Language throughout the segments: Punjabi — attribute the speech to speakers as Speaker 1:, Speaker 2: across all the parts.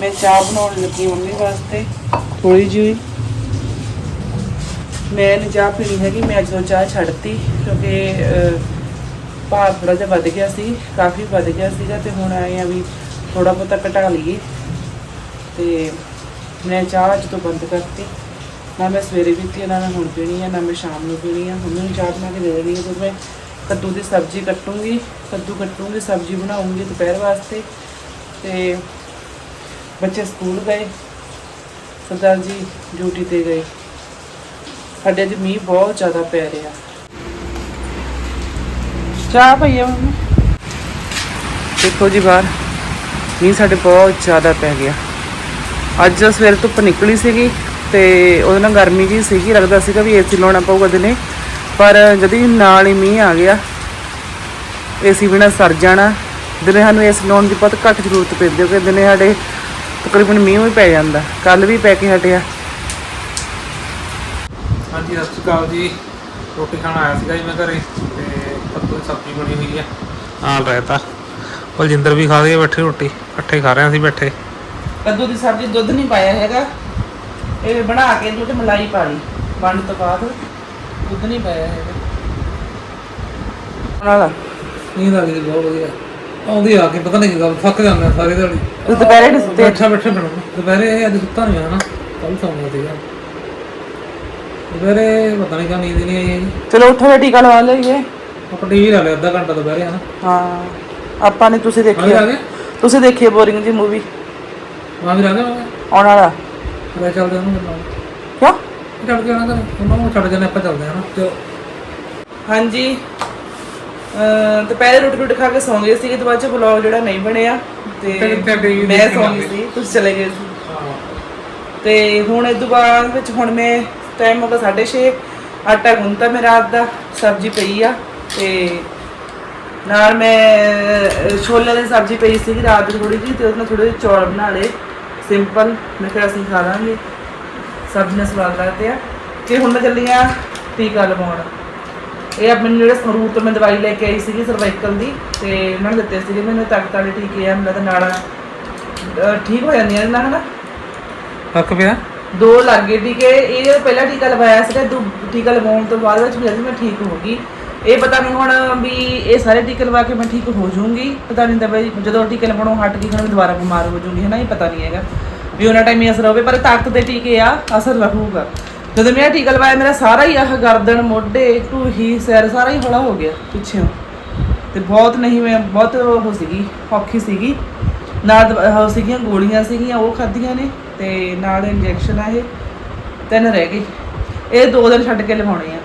Speaker 1: ਮੈਂ ਚਾਹ ਬਣਾਉਣ ਲੱਗੀ ਮੰਮੀ ਵਾਸਤੇ ਥੋੜੀ ਜਿਹੀ। ਮੈਂ ਨਹੀਂ ਚਾਹ ਪੀਣੀ ਹੈਗੀ, ਮੈਂ ਅੱਜ ਤੋਂ ਚਾਹ ਛੱਡਤੀ, ਕਿਉਂਕਿ ਭਾਰ ਥੋੜਾ ਜਿਹਾ ਵੱਧ ਗਿਆ ਸੀ, ਕਾਫੀ ਵੱਧ ਗਿਆ ਸੀਗਾ ਤੇ ਹੁਣ ਆਏ ਆ ਵੀ ਥੋੜਾ ਬਹੁਤਾ ਘਟਾ ਲਈਏ। ਤੇ ਮੈਂ ਚਾਹ ਅੱਜ ਤੋਂ ਬੰਦ ਕਰਤੀ। ਨਾ ਮੈਂ ਸਵੇਰੇ ਪੀਤੀ, ਨਾ ਮੈਂ ਹੁਣ ਪੀਣੀ ਹੈ ਨਾ ਮੈਂ ਸ਼ਾਮ ਨੂੰ ਪੀਣੀ ਆ। ਮੰਮੀ ਨੂੰ ਚਾਹ ਬਣਾ ਕੇ ਦੇ ਦੇਣੀ ਹੈ ਤੇ ਮੈਂ ਕੱਦੂ ਦੀ ਸਬਜ਼ੀ ਕੱਟੂੰਗੀ, ਕੱਦੂ ਕੱਟੂੰਗੀ, ਸਬਜ਼ੀ ਬਣਾਉਂਗੀ ਦੁਪਹਿਰ ਵਾਸਤੇ। ਤੇ ਬੱਚੇ ਸਕੂਲ ਗਏ, ਸਰਦਾਰ ਜੀ ਡਿਊਟੀ ਤੇ ਗਏ। ਸਾਡੇ ਅੱਜ ਮੀਂਹ ਬਹੁਤ ਜ਼ਿਆਦਾ ਪੈ ਰਿਹਾ। ਚਾਹ ਪਈਆ ਮੰਮੀ? ਦੇਖੋ ਜੀ ਬਾਹਰ, ਮੀਂਹ ਸਾਡੇ ਬਹੁਤ ਜ਼ਿਆਦਾ ਪੈ ਗਿਆ। ਅੱਜ ਸਵੇਰ ਧੁੱਪ ਨਿਕਲੀ ਸੀਗੀ ਤੇ ਉਹਦੇ ਨਾਲ ਗਰਮੀ ਵੀ ਸੀਗੀ, ਲੱਗਦਾ ਸੀਗਾ ਵੀ ਏਸੀ ਲਾਉਣਾ ਪਊਗਾ ਦਿਨੇ ਪਰ ਜਦੀ ਨਾਲ ਹੀ ਮੀਂਹ ਆ ਗਿਆ, ਏਸੀ ਬਿਨਾ ਸਰ ਜਾਣਾ, ਦਿਨੇ ਸਾਨੂੰ ਏਸੀ ਲਾਉਣ ਦੀ ਬਹੁਤ ਘੱਟ ਜ਼ਰੂਰਤ ਪੈਂਦੀ ਕਿਉਂਕਿ ਦਿਨੇ ਸਾਡੇ ਤਕਰੀਬਨ ਮੀਂਹ ਵੀ ਪੈ ਜਾਂਦਾ। ਕੱਲ ਵੀ ਪੈ ਕੇ ਹਟਿਆ।
Speaker 2: ਹਾਂਜੀ ਸਤਿ ਸ਼੍ਰੀ ਅਕਾਲ ਜੀ। ਰੋਟੀ ਖਾਣ ਆਇਆ ਸੀਗਾ ਜੀ ਮੈਂ ਘਰੇ ਤੇ ਕੱਦੂ ਦੀ ਸਬਜ਼ੀ ਬਣੀ ਹੋਈ ਹੈ ਨਾਲ ਰਹਿਤਾ। ਬਲਜਿੰਦਰ ਵੀ ਖਾ ਗਏ ਬੈਠੇ ਰੋਟੀ। ਇਕੱਠੇ ਖਾ ਰਹੇ ਹਾਂ ਅਸੀਂ ਬੈਠੇ।
Speaker 1: ਕੱਦੂ ਦੀ ਸਬਜ਼ੀ ਦੁੱਧ ਨਹੀਂ ਪਾਇਆ ਹੈਗਾ। ਇਹ ਬਣਾ ਕੇ ਦੁੱਧ ਮਲਾਈ ਪਾ ਲਈ। ਵੰਡ ਤੋਂ ਬਾਅਦ ਦੁੱਧ ਨਹੀਂ ਪਾਇਆ ਹੈਗਾ। ਨਾਲ
Speaker 3: ਨੀਂਦ ਆ ਗਈ ਬਹੁਤ ਵਧੀਆ। ਆਉਂਦੀ ਆ ਕੇ ਪਤਾ ਨਹੀਂ ਕੀ ਗੱਲ ਥੱਕ ਜਾਂਦੇ ਆ ਸਾਰੇ ਦਿਹਾੜੀ।
Speaker 1: ਦੁਪਹਿਰੇ ਨਹੀਂ ਸੁੱਤੇ?
Speaker 3: ਬੈਠਾ ਬੈਠਾ ਬਣਾਉਂ ਦੁਪਹਿਰੇ ਇਹ ਅੱਜ ਸੁੱਤਾ ਨਹੀਂ ਆ ਨਾ ਕੱਲ ਸੌਂਦਾ ਸੀਗਾ। ਦੁਪਹਿਰੇ ਪਤਾ ਨਹੀਂ ਕਿਉਂ ਨੀਂਦ ਨਹੀਂ ਆਈ ਹੈਗੀ।
Speaker 1: ਚਲੋ ਉੱਠੋ ਤੇ ਟੀਕਾ ਲਵਾ ਲਈਏ।
Speaker 3: ਆਪਾਂ ਟੀਵੀ ਲਾ ਲਿਆ ਅੱਧਾ ਘੰਟਾ ਦੁਪਹਿਰੇ ਹਨਾ।
Speaker 1: ਹਾਂ ਆਪਾਂ ਨੇ ਤੁਸੀਂ
Speaker 3: ਮਾਂ ਵੀ ਆ
Speaker 1: ਦੇਖੀ
Speaker 3: ਗਏ
Speaker 1: ਤੁਸੀਂ ਦੇਖੀ ਬੋਰਿੰਗ ਜੀ ਮੂਵੀ
Speaker 3: ਮਾਂ ਵੀ ਆ ਗਏ
Speaker 1: ਆਉਣ ਵਾਲਾ?
Speaker 3: ਲੈ ਚੱਲਦੇ ਉਹਨੂੰ ਨਾਲ
Speaker 1: ਕਿਉਂ?
Speaker 3: ਛੱਡ ਕੇ ਆਣਾ ਕਰ ਉਹਨਾਂ ਨੂੰ ਛੱਡ ਜਾਂਦੇ ਆਪਾਂ ਚੱਲਦੇ ਹਾਂ ਨਾ ਤੇ
Speaker 1: ਹਾਂਜੀ। ਦੁਪਹਿਰੇ ਰੋਟੀ ਰੋਟੀ ਖਾ ਕੇ ਸੌਂ ਗਏ ਸੀਗੇ ਤੇ ਬਾਅਦ ਚ ਵਲੌਗ ਜਿਹੜਾ ਨਹੀਂ ਬਣਿਆ
Speaker 3: ਤੇ
Speaker 1: ਮੈਂ ਸੌਂ ਗਈ। ਸੀ ਤੁਸੀਂ ਚਲੇ ਗਏ ਸੀ। ਤੇ ਹੁਣ ਇਹ ਤੋਂ ਬਾਅਦ ਵਿੱਚ ਹੁਣ ਮੈਂ ਟਾਈਮ ਹੋ ਗਿਆ 6:30 ਆਟਾ ਗੁੰਨਤਾ ਮੈਂ ਰਾਤ ਦਾ ਸਬਜ਼ੀ ਪਈ ਆ ਤੇ ਨਾਲ ਮੈਂ ਛੋਲੇ ਦੀ ਸਬਜ਼ੀ ਪਈ ਸੀਗੀ ਰਾਤ ਦੀ ਥੋੜੀ ਜਿਹੀ ਤੇ ਉਹਦੇ ਨਾਲ ਥੋੜੇ ਚੌਲ ਬਣਾ ਲਏ ਸਿੰਪਲ ਮੈਂ ਕਿਹਾ ਅਸੀਂ ਖਾ ਲਾਂਗੇ ਸਬਜ਼ੀ ਨਾਲ ਸਵਾਦ ਲੱਗਦੇ ਆ। ਤੇ ਹੁਣ ਮੈਂ ਚੱਲੀ ਆ ਟੀਕਾ ਲਵਾਉਣ। ਇਹ ਆ ਮੈਨੂੰ ਜਿਹੜੇ ਸਰੂਰ ਤੋਂ ਮੈਂ ਦਵਾਈ ਲੈ ਕੇ ਆਈ ਸੀਗੀ ਸਰਵਾਈਕਲ ਦੀ ਤੇ ਉਹਨਾਂ ਨੇ ਦਿੱਤੇ ਸੀਗੇ ਮੈਨੂੰ ਤਾਕਤ ਵਾਲੇ ਟੀਕੇ ਆ ਮੈਨੂੰ ਤਾਂ ਨਾੜਾਂ ਅਹ, ਠੀਕ ਹੋ ਜਾਂਦੀਆਂ ਇਹਨਾਂ ਹਨਾ?
Speaker 3: ਥੱਕ ਪਿਆ?
Speaker 1: ਦੋ ਲੱਗੇ ਟੀਕੇ ਇਹ ਜਦੋਂ ਪਹਿਲਾ ਟੀਕਾ ਲਵਾਇਆ ਸੀਗਾ ਦੂ ਟੀਕਾ ਲਵਾਉਣ ਤੋਂ ਬਾਅਦ ਵਿੱਚ ਵੀ ਮੈਂ ਠੀਕ ਹੋ ਗਈ। ਇਹ ਪਤਾ ਨਹੀਂ ਹੁਣ ਵੀ ਇਹ ਸਾਰੇ ਟੀਕੇ ਲਵਾ ਕੇ ਮੈਂ ਠੀਕ ਹੋ ਜਾਊਂਗੀ। ਪਤਾ ਨਹੀਂ ਬਈ ਜਦੋਂ ਟੀਕੇ ਲਵਾਉਣੋਂ ਹਟ ਗਈ ਹੁਣ ਮੈਂ ਦੁਬਾਰਾ ਬਿਮਾਰ ਹੋ ਜਾਊਂਗੀ ਹੈ ਨਾ ਇਹ ਪਤਾ ਨਹੀਂ ਹੈਗਾ। ਵੀ ਉਹਨਾਂ ਟਾਈਮ ਹੀ ਅਸਰ ਹੋਵੇ ਪਰ ਤਾਕਤ ਦੇ ਟੀਕੇ ਆ ਅਸਰ ਰਹੂਗਾ। ਜਦੋਂ ਮੈਂ ਇਹ ਟੀਕਾ ਲਵਾਇਆ ਮੇਰਾ ਸਾਰਾ ਹੀ ਆਹ ਗਰਦਨ ਮੋਢੇ ਢੂਹੀ ਸਿਰ ਸਾਰਾ ਹੀ ਹੌਲਾ ਹੋ ਗਿਆ ਪਿੱਛੇੋਂ। ਤੇ ਬਹੁਤ ਨਹੀਂ ਮੈਂ ਬਹੁਤ ਉਹ ਸੀਗੀ ਔਖੀ ਸੀਗੀ। ਨਾਲ ਉਹ ਸੀਗੀਆਂ ਗੋਲੀਆਂ ਸੀਗੀਆਂ ਉਹ ਖਾਧੀਆਂ ਨੇ ਤੇ ਨਾਲ ਇੰਜੈਕਸ਼ਨ ਆ ਇਹ। ਤਿੰਨ ਰਹਿ ਗਏ। ਇਹ ਦੋ ਦਿਨ ਛੱਡ ਕੇ ਲਵਾਉਣੇ ਆ।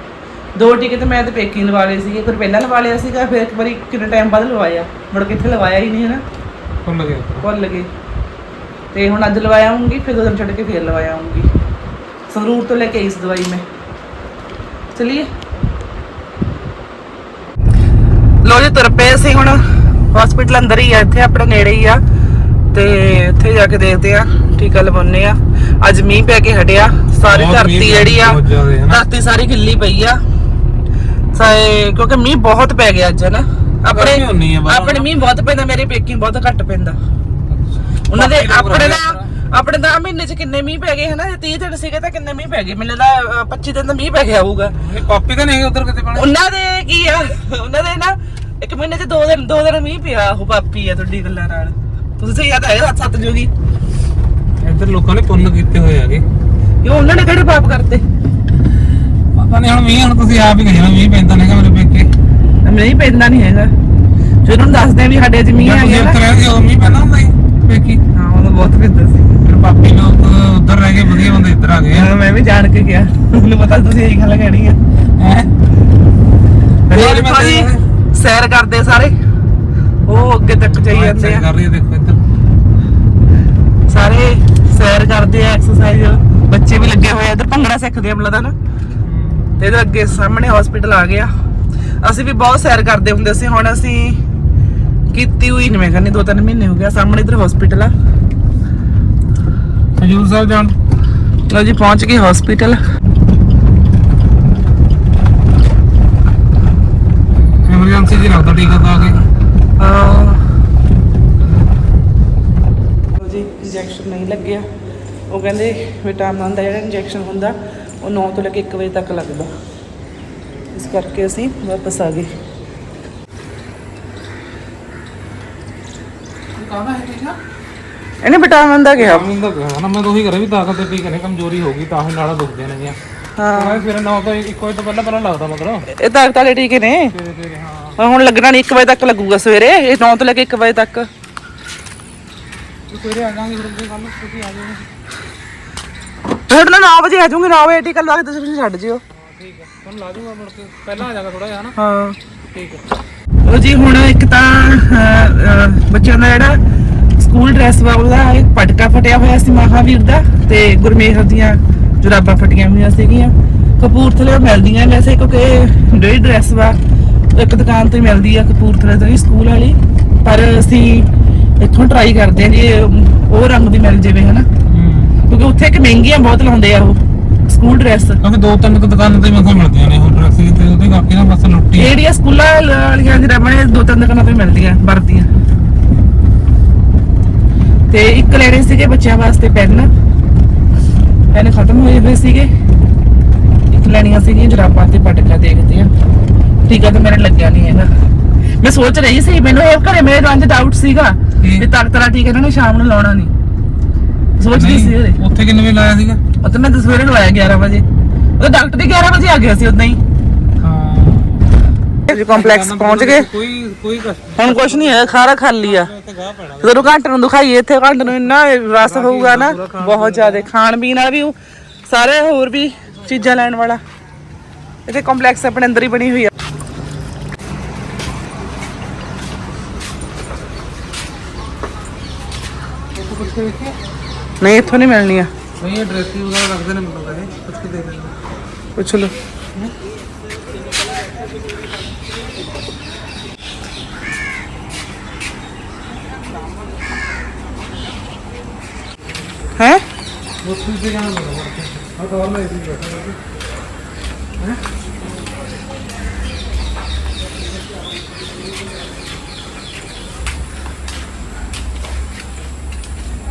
Speaker 1: ਦੋ ਟੀਕੇ ਤੇ ਮੈਂ ਤੇ ਪੇਕੀ ਲਵਾ ਲਏ ਸੀਗੇ। ਫਿਰ ਪਹਿਲਾਂ ਲਵਾ ਲਿਆ ਸੀਗਾ ਫਿਰ ਇੱਕ ਵਾਰੀ ਕਿੰਨੇ ਟਾਈਮ ਬਾਅਦ ਲਵਾਇਆ। ਮੁੜ ਕੇ ਇੱਥੇ ਲਵਾਇਆ ਹੀ ਨਹੀਂ ਹੈ ਨਾ
Speaker 3: ਭੁੱਲ ਗਿਆ
Speaker 1: ਭੁੱਲ ਗਏ। ਤੇ ਹੁਣ ਅੱਜ ਲਵਾਇਆ ਆਉਂਗੀ ਫਿਰ ਦੋ ਦਿਨ ਛੱਡ ਕੇ ਫਿਰ ਲਵਾਇਆ ਆਉਂਗੀ ਤੋਂ ਲੈ ਕੇ ਆਈ ਇਸ ਦਵਾਈ ਮੈਂ। ਚਲਿਏ। ਲੋ ਜੀ ਤੁਰ ਪਏ ਅਸੀਂ ਹੁਣ। ਹਸਪੀਟਲ ਅੰਦਰ ਹੀ ਆ ਇੱਥੇ ਆਪਣੇ ਨੇੜੇ ਹੀ ਆ। ਤੇ ਇੱਥੇ ਜਾ ਕੇ ਦੇਖਦੇ ਆ ਟੀਕਾ ਲਵਾਉਣੇ ਆ। ਅੱਜ ਮੀਂਹ ਪੈ ਕੇ ਹਟਿਆ। ਸਾਰੀ ਧਰਤੀ ਜਿਹੜੀ ਆ। ਧਰਤੀ ਸਾਰੀ ਗਿੱਲੀ ਪਈ ਆ। ਸਾਏ ਕਿਉਂਕਿ ਮੀਂਹ ਬਹੁਤ ਪੈ ਗਿਆ ਅੱਜ ਆਪਣੇ
Speaker 3: ਹੁੰਨੀ ਆ ਬਾਹਰ।
Speaker 1: ਆਪਣੇ ਮੀਂਹ ਬਹੁਤ ਪੈਂਦਾ ਮੇਰੇ ਪੇਕੀ ਬਹੁਤ ਘੱਟ ਪੈਂਦਾ। ਉਹਨਾਂ ਦੇ ਆਪਣੇ ਦਾ ਆਪਣੇ ਦਾ ਮਹੀਨੇ ਚ ਕਿੰਨੇ ਮੀਂਹ ਪੈ ਗਏ ਹਨਾ 30 ਦਿਨ ਸੀਗੇ ਤਾਂ ਕਿੰਨੇ ਮੀਂਹ ਪੈ ਗਏ? ਮੈਨੂੰ ਅਹ, 25 ਦਿਨ ਦਾ ਮੀਂਹ ਪੈ ਗਿਆ ਹੋਊਗਾ।
Speaker 3: ਇਹ ਕਾਪੀ ਤਾਂ ਨਹੀਂ ਉਧਰ ਕਿਤੇ ਪਾਣੀ
Speaker 1: ਉਹਨਾਂ ਦੇ ਕੀ ਆ? ਉਹਨਾਂ ਦੇ ਨਾ ਇੱਕ ਮਹੀਨੇ ਚ ਦੋ ਦਿਨ ਦੋ ਦਿਨ ਮੀਂਹ ਪਿਆ ਉਹ ਪਾਪੀ ਆ ਤੁਹਾਡੀ ਗੱਲਾਂ ਨਾਲ। ਤੁਸੀਂ ਸਹੀ ਯਾਦ ਆਇਆ ਸੱਤ ਜੋਗੀ?
Speaker 3: ਇੱਧਰ ਲੋਕਾਂ ਨੇ ਪੁੰਨ ਕੀਤੇ ਹੋਏ ਹੈਗੇ।
Speaker 1: ਇਹ ਉਹਨਾਂ ਨੇ ਕਿਹੜੇ ਪਾਪ ਕਰਤੇ?
Speaker 3: ਪਤਾ ਨਹੀਂ ਹੁਣ ਮੀਂਹ ਹੁਣ ਤੁਸੀਂ ਆਪ ਹੀ ਕਹੀ ਨਾ ਮੀਂਹ ਪੈਂਦਾ ਨਹੀਂਗਾ ਮੇਰੇ ਪੇਕੇ।
Speaker 1: ਨਹੀਂ ਪੈਂਦਾ ਨਹੀਂ ਹੈਗਾ। ਜਦੋਂ ਦੱਸਦੇ ਵੀ ਸਾਡੇ ਅੱਜ ਮੀਂਹ
Speaker 3: ਜਾਂ
Speaker 1: ਆ
Speaker 3: ਤੁਸੀਂ
Speaker 1: ਗਿਆ ਨਾ।
Speaker 3: ਉੱਥੇ ਉਹ ਮੀਂਹ ਪੈਂਦਾ ਹੁੰਦਾ ਸੀ ਪੇਕੀ।
Speaker 1: ਹਾਂ ਬਹੁਤ ਪੈਂਦਾ ਸੀ।
Speaker 3: ਫਿਰ ਪਾਪੀ ਲੋਕ ਉੱਧਰ ਰਹਿ ਗਏ ਵਧੀਆ ਬੰਦੇ ਇੱਧਰ ਆ ਗਏ।
Speaker 1: ਹਾਂ, ਮੈਂ ਵੀ ਜਾਣ ਕੇ ਗਿਆ। ਮੈਨੂੰ ਪਤਾ ਤੁਸੀਂ ਇਹੀ ਗੱਲ ਕਹਿਣੀ ਆ।
Speaker 3: ਹੈ?
Speaker 1: ਤੇ ਦੇਖੋ ਜੀ ਸੈਰ ਕਰਦੇ ਸਾਰੇ? ਉਹ ਅੱਗੇ ਤੱਕ ਜਾਈ ਜਾਂਦੇ ਆ।
Speaker 3: ਕਰ ਰਹੀ ਹੈ ਦੇਖੋ ਇੱਧਰ।
Speaker 1: ਸਾਰੇ ਸੈਰ ਕਰਦੇ ਆ ਐਕਸਰਸਾਈਜ਼ ਬੱਚੇ ਵੀ ਲੱਗੇ ਹੋਏ ਆ ਇਧਰ ਭੰਗੜਾ ਸਿੱਖਦੇ ਆ ਮਤਲਬ ਨਾ। ਤੇ ਇਹਦੇ ਅੱਗੇ ਸਾਹਮਣੇ ਹਸਪੀਟਲ ਆ ਗਿਆ। ਅਸੀਂ ਵੀ ਬਹੁਤ ਸੈਰ ਕਰਦੇ ਹੁੰਦੇ ਸੀ ਹੁਣ ਅਸੀਂ ਕੀਤੀ ਹੋਈ ਨਹੀਂ ਮੈਂ ਕਹਿੰਦੀ ਦੋ ਤਿੰਨ ਮਹੀਨੇ ਹੋ ਗਿਆ ਸਾਹਮਣੇ ਇਧਰ ਹਸਪੀਟਲ ਆ।
Speaker 3: ਹਜੂਰ ਸਾਹਿਬ ਜਾਣ।
Speaker 1: ਲਓ ਜੀ ਪਹੁੰਚ ਗਏ ਹਸਪੀਟਲ
Speaker 3: ਐਮਰਜੈਂਸੀ ਜੀ ਲੱਗਦਾ ਟੀਕਾ ਤਾਂ ਆ ਕੇ
Speaker 1: ਲਓ ਜੀ ਇੰਜੈਕਸ਼ਨ ਇੰਜੈਕਸ਼ਨ ਨਹੀਂ ਲੱਗਿਆ। ਉਹ ਕਹਿੰਦੇ ਵਿਟਾਮਿਨ ਦਾ ਜਿਹੜਾ ਇੰਜੈਕਸ਼ਨ ਹੁੰਦਾ ਉਹ 9 ਤੋਂ ਲੈ ਕੇ 1 ਵਜੇ ਤੱਕ ਲੱਗਦਾ। ਇਸ ਕਰਕੇ ਅਸੀਂ ਵਾਪਸ ਆ ਗਏ।
Speaker 3: ਕਾਹਦਾ ਹੈ ਠੀਕ ਆ
Speaker 1: ਇਹਨੇ ਵਿਟਾਮਿਨ ਦਾ ਕਿਹਾ।
Speaker 3: ਕੰਮ ਦਾ ਕਹਾਂ ਨਾ ਮੈਂ ਤਾਂ ਉਹੀ ਕਰਾਂ ਵੀ ਤਾਕਤ ਤੇ ਪੀ ਕਰੇ ਕਮਜ਼ੋਰੀ ਹੋ ਗਈ ਤਾਂ ਹੀ ਨਾੜਾ ਦੁਖਦੇ ਨੇ ਜੀਆਂ
Speaker 1: ਹਾਂ
Speaker 3: ਫਿਰ ਨਾ ਤਾਂ ਇੱਕ ਵਜੇ ਤੋਂ ਪਹਿਲਾਂ ਪਹਿਲਾਂ ਲੱਗਦਾ ਮਤਲਬ
Speaker 1: ਇਹ ਤਾਕਤ ਵਾਲੇ ਟੀਕੇ ਨੇ। ਹੁਣ ਲੱਗਣਾ ਨਹੀਂ 1 ਵਜੇ ਤੱਕ ਲੱਗੂਗਾ ਸਵੇਰੇ। ਇਹ 9 ਤੋਂ ਲੈ ਕੇ 1 ਵਜੇ ਤੱਕ।
Speaker 3: ਸਵੇਰੇ ਆ ਜਾਾਂਗੇ ਫਿਰ ਕੱਲ ਨੂੰ ਤੁਸੀਂ ਆ ਜਾਓਗੇ
Speaker 1: ਫਿਰ ਨਾ 9 ਵਜੇ ਆ ਜਾਊਂਗੀ 9 ਵਜੇ ਟੀਕਾ ਲਾ ਕੇ ਤੁਸੀਂ ਛੱਡ ਜਿਓ।
Speaker 3: ਠੀਕ ਹੈ ਤੁਹਾਨੂੰ ਲਾ ਦੂੰਗਾ ਮੁੜ ਕੇ। ਪਹਿਲਾਂ ਆ ਜਾਗਾ ਥੋੜਾ ਜਿਹਾ ਹਨਾ?
Speaker 1: ਹਾਂ।
Speaker 3: ਠੀਕ ਹੈ
Speaker 1: ਉਹ ਜੀ ਹੁਣ ਇੱਕ ਤਾਂ ਅਹ, ਅਹ, ਬੱਚਿਆਂ ਦਾ ਜਿਹੜਾ ਸਕੂਲ ਡਰੈਸ ਵਾ ਉਹਦਾ ਇੱਕ ਪਟਕਾ ਫਟਿਆ ਹੋਇਆ ਸੀ ਮਹਾਵੀਰ ਦਾ ਤੇ ਗੁਰਮੇਹਰ ਦੀਆਂ ਜੁਰਾਬਾਂ ਫਟੀਆਂ ਹੋਈਆਂ ਸੀਗੀਆਂ। ਕਪੂਰਥਲੇ ਮਿਲਦੀਆਂ ਵੈਸੇ ਕਿਉਂਕਿ ਜਿਹੜੀ ਡਰੈਸ ਵਾ ਇੱਕ ਦੁਕਾਨ ਤੋਂ ਮਿਲਦੀ ਆ ਕਪੂਰਥਲੇ ਤੋਂ ਹੀ ਸਕੂਲ ਵਾਲੀ। ਪਰ ਅਸੀਂ ਇੱਥੋਂ ਟਰਾਈ ਕਰਦੇ ਹਾਂ ਜੀ ਉਹ ਰੰਗ ਦੀ ਮਿਲ ਜਾਵੇ ਹਨਾ? ਕਿਉਂਕਿ ਉੱਥੇ ਇੱਕ ਮਹਿੰਗੀਆਂ ਬਹੁਤ ਲਾਉਂਦੇ ਆ ਉਹ ਸਕੂਲ ਡਰੈਸ।
Speaker 3: ਕਿਉਂਕਿ ਦੋ ਤਿੰਨ ਕੁ ਦੁਕਾਨਾਂ ਤੇ ਮੈਨੂੰ ਮਿਲਦੀਆਂ ਨੇ ਉਹ ਡਰੈਸ ਤੇ ਉਹਦੇ ਕਰਕੇ ਨਾ ਬਸ ਲੁੱਟੀ
Speaker 1: ਜਿਹੜੀਆਂ ਸਕੂਲਾਂ ਵਾਲੀਆਂ ਜਰਾਬਾਂ ਨੇ ਦੋ ਤਿੰਨ ਦੁਕਾਨਾਂ ਤੋਂ ਮਿਲਦੀਆਂ ਵਰਦੀਆਂ। ਤੇ ਇੱਕ ਲੈਣੇ ਸੀਗੇ ਬੱਚਿਆਂ ਵਾਸਤੇ ਪੈਨ। ਪੈਨ ਖਤਮ ਹੋਏ ਹੋਏ ਸੀਗੇ। ਇੱਕ ਲੈਣੀਆਂ ਸੀਗੀਆਂ ਜਰਾਬਾਂ ਤੇ ਪਟਕਾ ਦੇਖਦੇ ਆ ਟੀਕਾ ਤਾਂ ਮੇਰੇ ਲੱਗਿਆ ਨਹੀਂ ਹੈਗਾ। ਮੈਂ ਸੋਚ ਰਹੀ ਸੀ ਮੈਨੂੰ ਇਹ ਘਰੇ ਮੇਰੇ ਰੰਜ ਡਾਊਟ ਸੀਗਾ
Speaker 3: ਕੀ?
Speaker 1: ਵੀ ਤੱਕ ਤਰਾ ਟੀਕਾ ਇਹਨਾਂ ਨੇ ਸ਼ਾਮ ਨੂੰ ਲਾਉਣਾ ਨਹੀਂ। ਸੋਚਦੀ ਸੀ ਉਹਦੇ
Speaker 3: ਉੱਥੇ ਕਿੰਨੇ ਵਜੇ ਲਾਇਆ ਸੀਗਾ?
Speaker 1: ਉਹ ਤਾਂ ਮੈਂ ਸਵੇਰੇ ਲਵਾਇਆ 11 ਵਜੇ। ਉਹ ਡਾਕਟਰ ਦੀ 11 ਵਜੇ ਆ ਗਿਆ ਸੀ ਉਦਾਂ ਹੀ।
Speaker 3: ਹਾਂ।
Speaker 1: ਜੀ ਕੰਪਲੈਕਸ ਪਹੁੰਚ ਗਏ।
Speaker 3: ਕੋਈ ਕੋਈ ਕਸ਼ਟ
Speaker 1: ਹੁਣ ਕੁਛ ਨਹੀਂ ਹੈ ਖਾਰਾ ਖਾਲੀ ਆ। ਜਦੋਂ ਘੰਟੇ ਨੂੰ ਦਿਖਾਈਏ ਇੱਥੇ ਘੰਟੇ ਨੂੰ ਇੰਨਾ ਰਸ ਹੋਊਗਾ ਨਾ ਬਹੁਤ ਜ਼ਿਆਦਾ ਖਾਣ ਪੀਣ ਵਾਲਾ ਵੀ ਉਹ ਸਾਰੇ ਹੋਰ ਵੀ ਚੀਜ਼ਾਂ ਲੈਣ ਵਾਲਾ ਇੱਥੇ ਕੰਪਲੈਕਸ ਆਪਣੇ ਅੰਦਰ ਹੀ ਬਣੀ ਹੋਈ ਆ
Speaker 3: ਉਹ ਪੁੱਛ ਕੇ ਵੇਖਿਆ
Speaker 1: ਨਹੀਂ ਇੱਥੋਂ ਨਹੀਂ ਮਿਲਣੀ ਆ
Speaker 3: ਨਹੀਂ ਇਹ ਡਰੈਸ ਵਗੈਰਾ ਰੱਖਦੇ ਨੇ ਮੈਨੂੰ ਕਹੇ ਪੁੱਛ ਕੇ ਦੇਖ ਲੈਣਾ
Speaker 1: ਪੁੱਛ ਲਓ ਹੈ?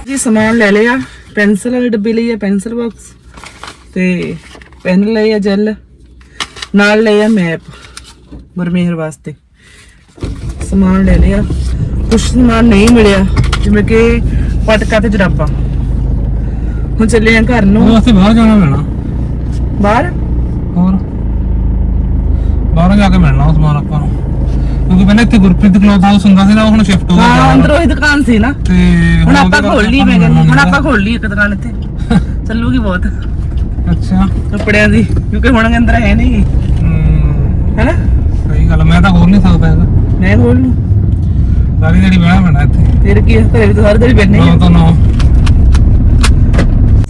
Speaker 1: ਜੀ, ਸਮਾਨ ਲੈ ਲਿਆ। ਪੈਨਸਲ ਵਾਲੇ ਡੱਬੇ ਲਈ ਆ, ਪੈਨਸਲ ਬਾਕਸ ਤੇ ਪੈਨ ਲਏ ਆ ਜੈਲ ਨਾਲ ਲਏ ਆ ਮੈਪ ਗੁਰਮੇਹਰ ਵਾਸਤੇ। ਸਮਾਨ ਲੈ ਲਿਆ। ਕੁਛ ਸਮਾਨ ਨਹੀਂ ਮਿਲਿਆ, ਜਿਵੇਂ ਕਿ ਪਟਕਾ ਤੇ ਜਰਾਬਾਂ। ਹੁਣ ਚੱਲੇ ਆ ਘਰ ਨੂੰ।
Speaker 3: ਉਹਦੇ ਵਾਸਤੇ ਬਾਹਰ ਜਾਣਾ ਪੈਣਾ।
Speaker 1: ਬਾਹਰ?
Speaker 3: ਹੋਰ? ਬਾਹਰ ਜਾ ਕੇ ਮਿਲਣਾ ਉਹ ਸਮਾਨ ਆਪਾਂ ਨੂੰ। ਕਿਉਂਕਿ ਪਹਿਲਾਂ ਇੱਥੇ ਗੁਰਪ੍ਰੀਤ ਕਲੌਥ ਹਾਊਸ ਹੁੰਦਾ ਸੀ ਨਾ ਉਹ ਹੁਣ ਸ਼ਿਫਟ ਹੋ ਗਿਆ।
Speaker 1: ਹਾਂ ਅੰਦਰੋਂ ਹੀ ਦੁਕਾਨ ਸੀ ਨਾ।
Speaker 3: ਤੇ
Speaker 1: ਹੁਣ ਆਪਾਂ ਖੋਲ ਲਈ ਮੈਂ ਕਹਿੰਦੀ। ਹੁਣ। ਆਪਾਂ ਖੋਲ ਲਈ ਇੱਕ ਦੁਕਾਨ ਇੱਥੇ। ਚੱਲੂਗੀ ਬਹੁਤ।
Speaker 3: ਅੱਛਾ।
Speaker 1: ਕੱਪੜਿਆਂ ਦੀ ਕਿਉਂਕਿ ਹੁਣ ਅੰਦਰ ਹੈ ਨਹੀਂ। ਹੈਨਾ?
Speaker 3: ਸਹੀ ਗੱਲ ਮੈਂ ਤਾਂ ਖੋਲ ਨਹੀਂ ਸਕਦਾ ਹੈਗਾ।
Speaker 1: ਮੈਂ ਖੋਲ ਲੂੰ
Speaker 3: ਸਾਰੀ ਜਿਹੜੀ ਬਹਿਣਾ ਪੈਣਾ ਇੱਥੇ।
Speaker 1: ਫਿਰ ਕੀ ਹੈ, ਘਰੇ ਵੀ ਤਾਂ ਹਰ ਦਿਨ ਬੈਠਨੇ
Speaker 3: ਨੌ ਤੋਂ ਨੌ।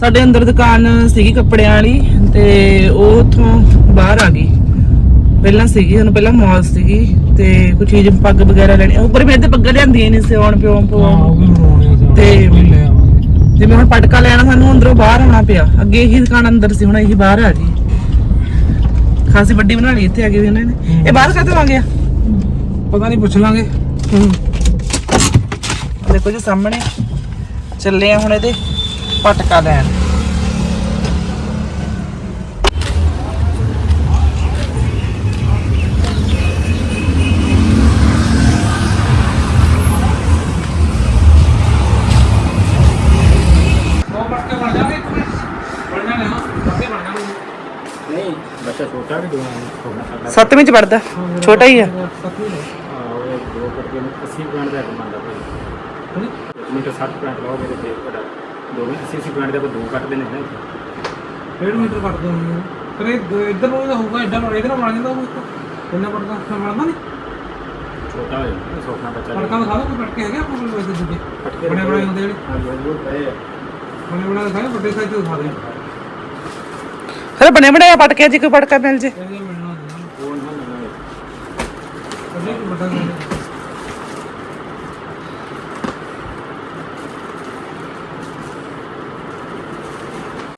Speaker 1: ਸਾਡੇ ਅੰਦਰ ਦੁਕਾਨ ਸੀਗੀ ਕੱਪੜਿਆਂ ਵਾਲੀ ਤੇ ਉਹ ਉਥੋਂ ਬਾਹਰ ਆ ਗਈ। ਪਹਿਲਾਂ ਸੀਗੀ ਸਾਨੂੰ ਪਹਿਲਾਂ ਮਾਲ ਸੀਗੀ ਤੇ ਕੋਈ ਚੀਜ਼ ਪੱਗ ਵਗੈਰਾ ਲੈਣੀ ਉੱਪਰ ਮੇਰੇ ਤੇ ਪੱਗਾਂ ਲਿਆਂਦੀਆਂ ਨਹੀਂ ਸੀ ਆਉਣ ਪਿਓ ਪਿਓ ਤੇ- ਜਿਵੇਂ ਹੁਣ ਪਟਕਾ ਲੈਣਾ ਸਾਨੂੰ ਅੰਦਰੋਂ ਬਾਹਰ ਆਉਣਾ ਪਿਆ। ਅੱਗੇ ਇਹੀ ਦੁਕਾਨ ਅੰਦਰ ਸੀ ਹੁਣ ਇਹੀ ਬਾਹਰ ਆ ਗਈ। ਖਾਸੀ ਵੱਡੀ ਬਣਾ ਲਈ ਇੱਥੇ ਆ ਵੀ ਇਹਨਾਂ ਨੇ। ਇਹ ਬਾਹਰ ਕਾਹਤੋਂ ਆ ਗਿਆ?
Speaker 3: ਪਤਾ ਨਹੀਂ ਪੁੱਛ ਲਾਂਗੇ।
Speaker 1: ਦੇਖੋ ਜੀ ਸਾਹਮਣੇ। ਚੱਲੇ ਆ ਹੁਣ ਇਹਦੇ। ਪਟਕਾ ਲੈਣ। ਸੱਤਵੀਂ ਚ ਪੜਦਾ ਛੋਟਾ ਹੀ ਆ।
Speaker 3: ਸੱਤਵੀਂ ਨੇ
Speaker 4: ਹਾਂ ਉਹ ਦੋ ਕਰਕੇ 80 ਪੁਆਇੰਟ ਦਾ ਇੱਕ ਬੰਦਾ ਭਾਈ। ਇੱਕ ਮਿੰਟ 60 ਪੁਆਇੰਟ ਲਾਓਗੇ ਤੇ ਫੇਰ ਦੋਵੇਂ 80 80 ਪੁਆਇੰਟ ਦੇ ਆਪਾਂ ਦੋ ਕੱਟਦੇ ਨੇ ਨਾ
Speaker 3: ਡੇਢ ਮੀਟਰ ਕੱਟ ਦੋ ਮੈਨੂੰ ਪਰ ਇਹ ਇਧਰ ਨੂੰ ਇਹਦਾ ਹੋਊਗਾ ਇਦਾਂ ਇਹਦੇ ਨਾਲ ਬਣ ਜਾਂਦਾ ਉਹ ਇੱਕ। ਇੰਨਾ ਪੜਦਾ ਬਣਦਾ ਨਹੀਂ?
Speaker 4: ਛੋਟਾ ਹੋ ਜਾਂਦਾ ਸੌਖਾ ਬੱਚਾ
Speaker 3: ਪੜਕਾ ਦਿਖਾ ਦੋ ਕੋਈ ਪਟਕੇ ਹੈਗੇ ਆਪਾਂ ਕੋਲ ਵੈਸੇ ਦੂਜੇ? ਬੜੇ ਬੜੇ ਹੁੰਦੇ ਜਿਹੜੇ।
Speaker 4: ਹਾਂਜੀ ਹਾਂਜੀ ਉਹ ਪਏ ਆ।
Speaker 3: ਬਣੇ ਬਣੇ ਦਿਖਾਏ ਵੱਡੇ ਸਾਈਜ਼ ਦੇ ਦਿਖਾ ਦੇ
Speaker 1: ਫਿਰ ਬਣੇ ਬਣੇ ਪਟਕੇ ਜੇ ਕੋਈ ਪਟਕਾ ਮਿਲ ਜੇ।
Speaker 3: ਮਿਲਣਾ ਉਹ ਨਾ ਮਿਲਣਾ ਅਜੇ ਕੋਈ ਵੱਡਾ